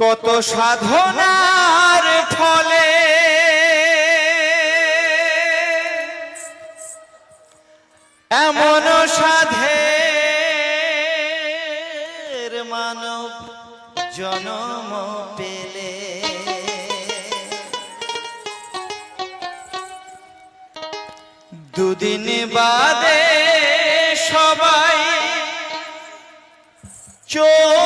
কত সাধনার ফলে এমন সাধে মানব জনম পেলে। দুদিন বাদে সবা Joe!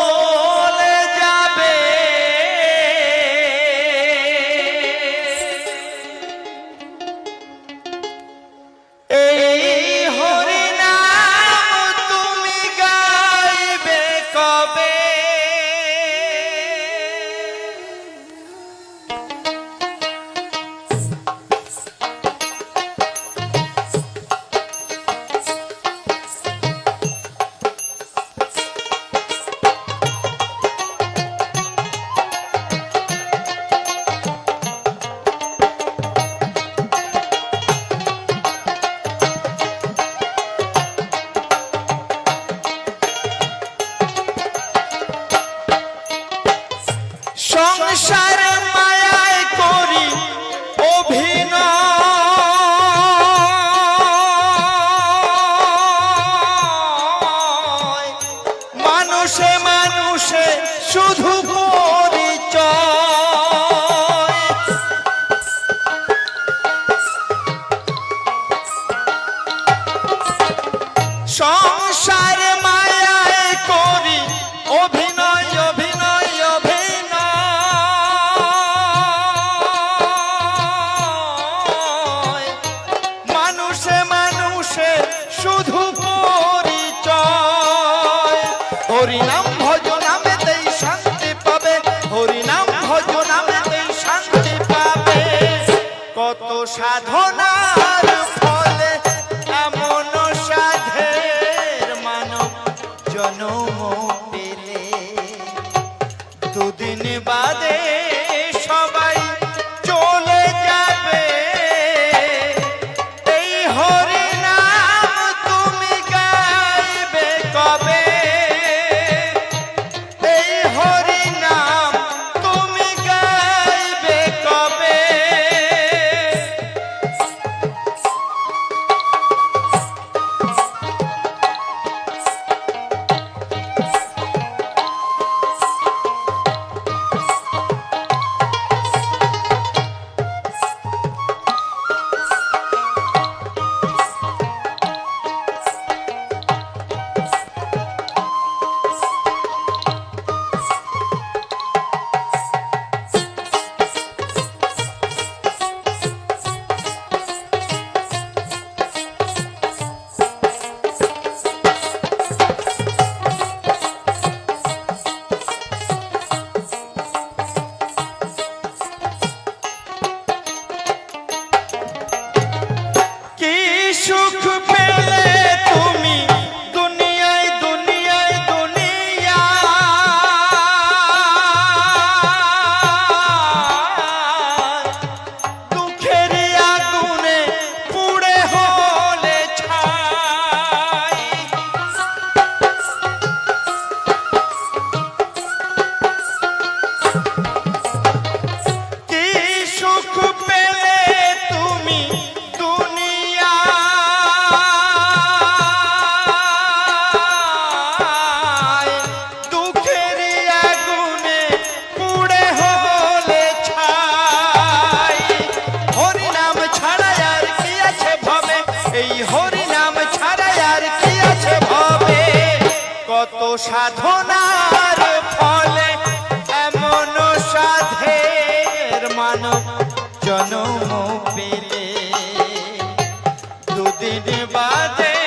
সাধনার ফলে এমন সাধের মানব জনম পেলে। দুদিন বাদে সাধনার ফলে এমন সাধের মানব জনম পেলে। দুদিন বাদে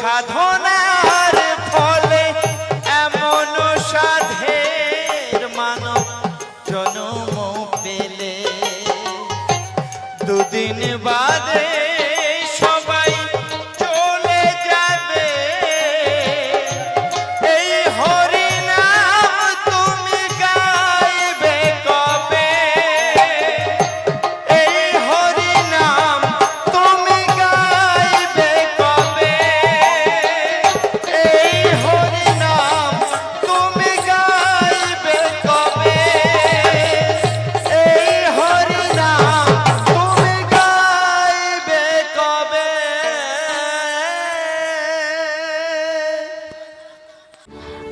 সাধনার ফলে এমন সাধের মানব জন্ম পেলে। দুদিন বাদে